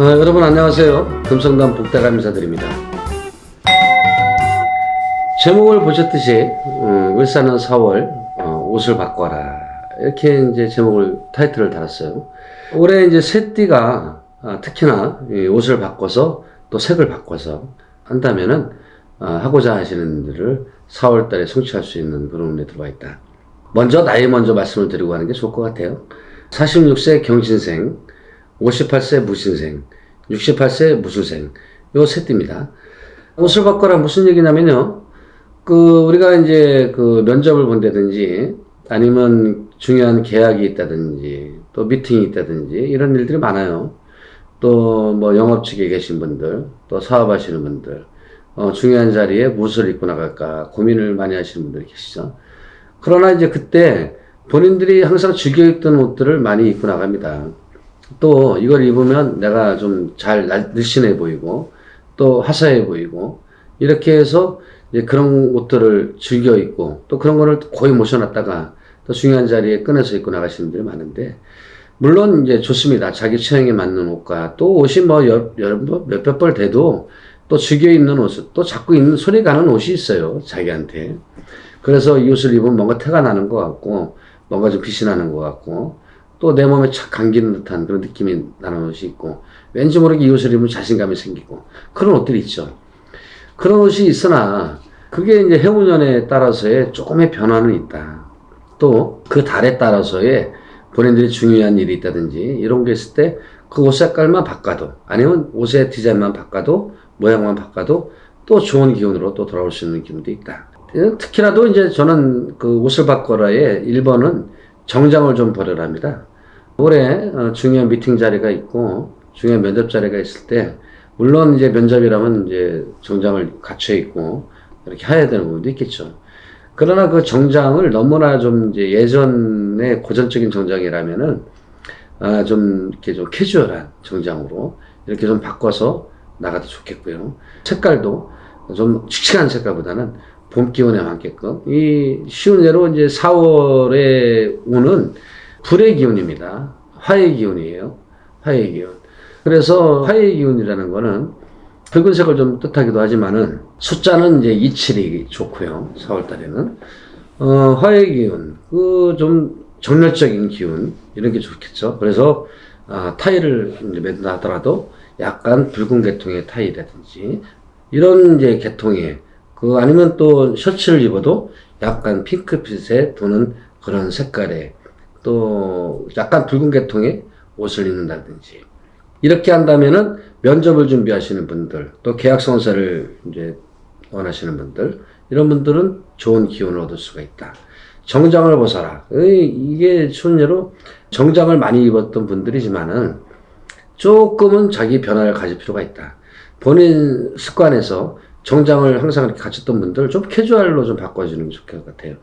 어, 여러분 안녕하세요. 금성담 복다감 인사드립니다. 제목을 보셨듯이 음, 울산은 4월 어, 옷을 바꿔라 이렇게 이제 제목을 타이틀을 달았어요. 올해 이제 새띠가 아, 특히나 이 옷을 바꿔서 또 색을 바꿔서 한다면은 아, 하고자 하시는 분들을 4월달에 성취할 수 있는 그런 운에 들어와 있다. 먼저 나이 먼저 말씀을 드리고 하는 게 좋을 것 같아요. 46세 경신생, 58세 무신생, 68세 무술생, 요 셋입니다. 옷을 바꿔라 무슨 얘기냐면요. 그, 우리가 이제 그 면접을 본다든지 아니면 중요한 계약이 있다든지 또 미팅이 있다든지 이런 일들이 많아요. 또 뭐 영업직에 계신 분들, 또 사업하시는 분들, 어, 중요한 자리에 무엇을 입고 나갈까 고민을 많이 하시는 분들이 계시죠. 그러나 이제 그때 본인들이 항상 즐겨 입던 옷들을 많이 입고 나갑니다. 또 이걸 입으면 내가 좀 잘 날씬해 보이고 또 화사해 보이고 이렇게 해서 이제 그런 옷들을 즐겨 입고 또 그런 거를 거의 모셔놨다가 또 중요한 자리에 꺼내서 입고 나가시는 분들이 많은데 물론 이제 좋습니다. 자기 취향에 맞는 옷과 또 옷이 뭐 여- 여- 뭐 몇백 벌 돼도 또 즐겨 입는 옷, 또 자꾸 입는 소리 가는 옷이 있어요. 자기한테. 그래서 이 옷을 입으면 뭔가 태가 나는 것 같고 뭔가 좀 빛이 나는 것 같고 또 내 몸에 착 감기는 듯한 그런 느낌이 나는 옷이 있고 왠지 모르게 이 옷을 입으면 자신감이 생기고 그런 옷들이 있죠. 그런 옷이 있으나 그게 이제 해운년에 따라서의 조금의 변화는 있다. 또 그 달에 따라서의 본인들이 중요한 일이 있다든지 이런 게 있을 때 그 옷 색깔만 바꿔도 아니면 옷의 디자인만 바꿔도 모양만 바꿔도 또 좋은 기운으로 또 돌아올 수 있는 기운도 있다. 특히나도 이제 저는 그 옷을 바꿔라의 1번은 정장을 좀 버려랍니다. 올해 어, 중요한 미팅 자리가 있고 중요한 면접 자리가 있을 때 물론 이제 면접이라면 이제 정장을 갖춰 입고 이렇게 해야 되는 부분도 있겠죠. 그러나 그 정장을 너무나 좀 이제 예전의 고전적인 정장이라면은 아, 좀 이렇게 좀 캐주얼한 정장으로 이렇게 좀 바꿔서 나가도 좋겠고요. 색깔도 좀 칙칙한 색깔보다는 봄 기운에 맞게끔 이 쉬운 예로 이제 4월에 오는 불의 기운입니다. 화의 기운이에요. 화의 기운. 그래서 화의 기운이라는 거는 붉은색을 좀 뜻하기도 하지만은 숫자는 이제 27이 좋고요. 4월 달에는 어, 화의 기운, 그 좀 정열적인 기운 이런 게 좋겠죠. 그래서 아, 타일을 맨다 하더라도 약간 붉은 계통의 타일이라든지 이런 이제 계통의 그 아니면 또 셔츠를 입어도 약간 핑크빛에 도는 그런 색깔의 또 약간 붉은 계통의 옷을 입는다든지 이렇게 한다면은 면접을 준비하시는 분들 또 계약 성사를 이제 원하시는 분들 이런 분들은 좋은 기운을 얻을 수가 있다. 정장을 벗어라. 의, 이게 순예로 정장을 많이 입었던 분들이지만은 조금은 자기 변화를 가질 필요가 있다. 본인 습관에서 정장을 항상 이렇게 갖췄던 분들 좀 캐주얼로 좀 바꿔주는 게 좋을 것 같아요.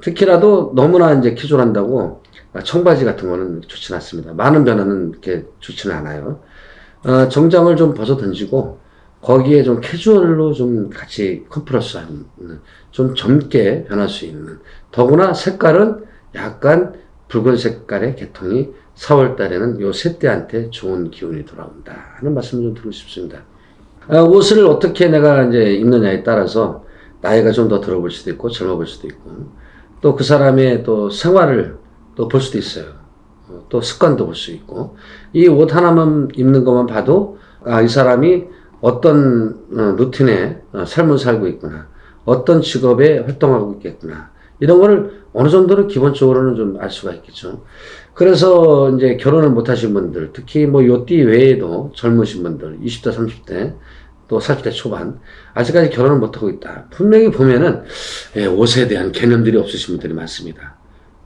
특히라도 너무나 이제 캐주얼한다고 청바지 같은 거는 좋지 않습니다. 많은 변화는 이렇게 좋지는 않아요. 어, 정장을 좀 벗어 던지고 거기에 좀 캐주얼로 좀 같이 컴프러스 하는 좀 젊게 변할 수 있는 더구나 색깔은 약간 붉은 색깔의 계통이 4월 달에는 요 셋대한테 좋은 기운이 돌아온다 하는 말씀 좀 드리고 싶습니다. 아, 옷을 어떻게 내가 이제 입느냐에 따라서 나이가 좀 더 들어 볼 수도 있고 젊어 볼 수도 있고 또 그 사람의 또 생활을 또 볼 수도 있어요. 어, 또 습관도 볼 수 있고 이 옷 하나만 입는 것만 봐도 아, 이 사람이 어떤 어, 루틴에 어, 삶을 살고 있구나. 어떤 직업에 활동하고 있겠구나. 이런 거를 어느 정도는 기본적으로는 좀 알 수가 있겠죠. 그래서 이제 결혼을 못 하신 분들, 특히 뭐 요띠 외에도 젊으신 분들, 20대, 30대, 또 40대 초반, 아직까지 결혼을 못 하고 있다. 분명히 보면은, 예, 옷에 대한 개념들이 없으신 분들이 많습니다.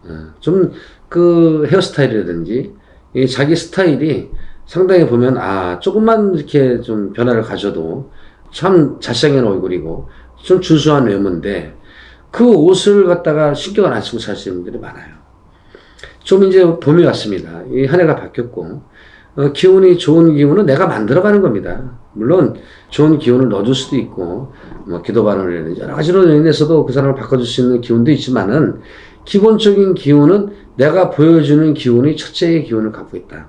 어, 좀, 그 헤어스타일이라든지, 이 자기 스타일이 상당히 보면, 아, 조금만 이렇게 좀 변화를 가져도 참 잘생긴 얼굴이고, 좀 준수한 외모인데, 그 옷을 갖다가 신경을 안 쓰고 사시는 분들이 많아요. 좀 이제 봄이 왔습니다. 이 한 해가 바뀌었고, 어, 기운이 좋은 기운은 내가 만들어가는 겁니다. 물론 좋은 기운을 넣어줄 수도 있고, 뭐 기도 발언이라든지 여러 가지로 인해서도 그 사람을 바꿔줄 수 있는 기운도 있지만은, 기본적인 기운은 내가 보여주는 기운이 첫째의 기운을 갖고 있다.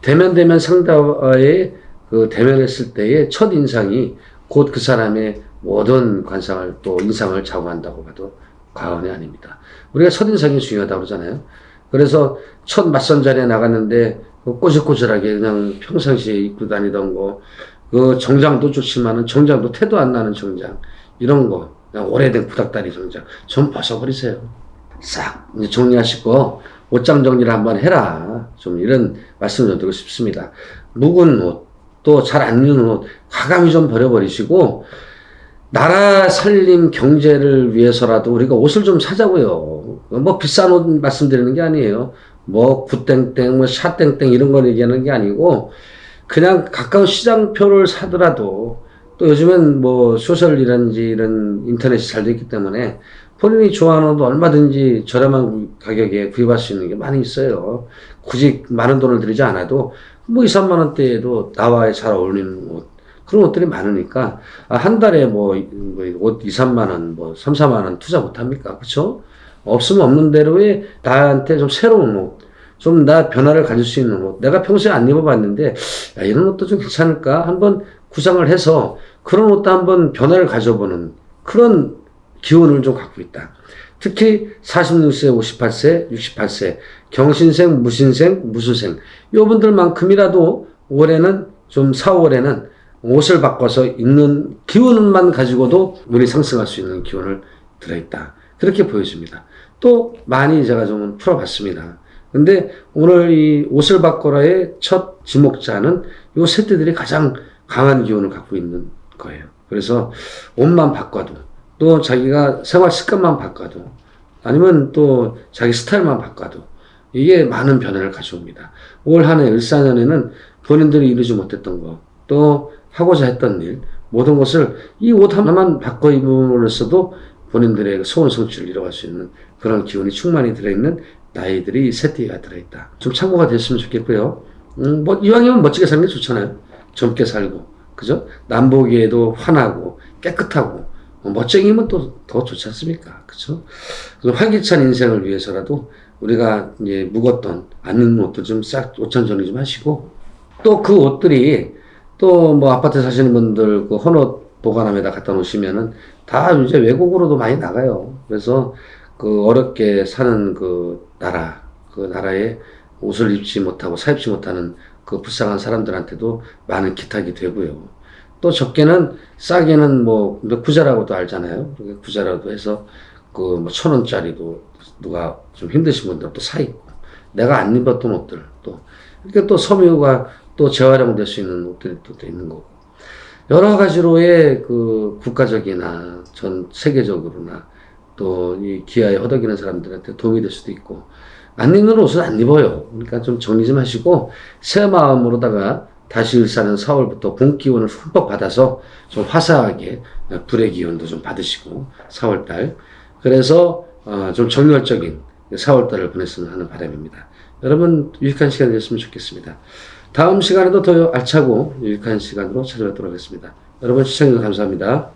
대면 대면 상대와의 그 대면했을 때의 첫 인상이 곧 그 사람의 모든 관상을 또 인상을 좌우한다고 봐도 과언이 아닙니다. 우리가 첫 인상이 중요하다고 그러잖아요. 그래서 첫 맞선 자리에 나갔는데 그 꼬질꼬질하게 그냥 평상시에 입고 다니던 거, 그 정장도 좋지만은 정장도 태도 안 나는 정장 이런 거 오래된 구닥다리 정장 좀 벗어버리세요. 싹 정리하시고 옷장 정리를 한번 해라. 좀 이런 말씀 좀 드리고 싶습니다. 묵은 옷, 또 잘 안 입는 옷, 과감히 좀 버려버리시고, 나라 살림 경제를 위해서라도 우리가 옷을 좀 사자고요. 뭐 비싼 옷 말씀드리는 게 아니에요. 뭐 구땡땡, 뭐 샤땡땡 이런 거 얘기하는 게 아니고, 그냥 가까운 시장표를 사더라도, 또 요즘엔 뭐 소셜이라든지 이런 인터넷이 잘 되어 있기 때문에 본인이 좋아하는 옷도 얼마든지 저렴한 가격에 구입할 수 있는 게 많이 있어요. 굳이 많은 돈을 들이지 않아도 뭐 2, 3만 원대에도 나와 잘 어울리는 옷. 그런 옷들이 많으니까 아, 한 달에 뭐옷 2, 3만 원, 뭐 3, 4만 원 투자 못 합니까? 그렇죠? 없으면 없는 대로의 나한테 좀 새로운 옷, 좀 나 변화를 가질 수 있는 옷. 내가 평소에 안 입어봤는데 야, 이런 옷도 좀 괜찮을까? 한번 구상을 해서 그런 옷도 한번 변화를 가져보는 그런 기운을 좀 갖고 있다. 특히 46세, 58세, 68세, 경신생, 무신생, 무수생, 요분들만큼이라도 올해는 좀 4, 5월에는 옷을 바꿔서 입는 기운만 가지고도 운이 상승할 수 있는 기운을 들어있다. 그렇게 보여집니다. 또 많이 제가 좀 풀어봤습니다. 근데 오늘 이 옷을 바꿔라의 첫 지목자는 요 세대들이 가장 강한 기운을 갖고 있는 거예요. 그래서 옷만 바꿔도 또 자기가 생활 습관만 바꿔도 아니면 또 자기 스타일만 바꿔도 이게 많은 변화를 가져옵니다. 올 한해 을사년에는 본인들이 이루지 못했던 거, 또 하고자 했던 일, 모든 것을 이 옷 하나만 바꿔 입음으로써도 본인들의 소원 성취를 이뤄갈 수 있는 그런 기운이 충만히 들어있는 나이들이 세띠가 들어있다. 좀 참고가 됐으면 좋겠고요. 음, 뭐, 이왕이면 멋지게 사는 게 좋잖아요. 젊게 살고, 그죠? 남보기에도 환하고, 깨끗하고, 어, 멋쟁이면 또 더 좋지 않습니까? 그래서 활기찬 인생을 위해서라도 우리가 이제 묵었던 안 입는 옷도 좀 싹 옷장 정리 좀 하시고 또 그 옷들이 또 뭐 아파트 사시는 분들 그 헌옷 보관함에다 갖다 놓으시면은 다 이제 외국으로도 많이 나가요. 그래서 그 어렵게 사는 그 나라 그 나라에 옷을 입지 못하고 사 입지 못하는 그 불쌍한 사람들한테도 많은 기탁이 되고요. 또 적게는 싸게는 뭐 부자라고도 알잖아요. 부자라도 해서 그뭐천 원짜리도 누가 좀 힘드신 분들 또사 입고 내가 안 입었던 옷들 또 이렇게 또 섬유가 또 재활용될 수 있는 옷들이 또 있는 거고 여러 가지로의 그 국가적이나 전 세계적으로나 또 이 기아에 허덕이는 사람들한테 도움이 될 수도 있고 안 입는 옷은 안 입어요. 그러니까 좀 정리 좀 하시고 새 마음으로다가 다시 일사는 4월부터 봄 기운을 흠뻑 받아서 좀 화사하게 불의 기운도 좀 받으시고 4월달 그래서 어, 좀 정열적인 4월달을 보냈으면 하는 바람입니다. 여러분 유익한 시간 되었으면 좋겠습니다. 다음 시간에도 더 알차고 유익한 시간으로 찾아뵙도록 하겠습니다. 여러분 시청해 주셔서 감사합니다.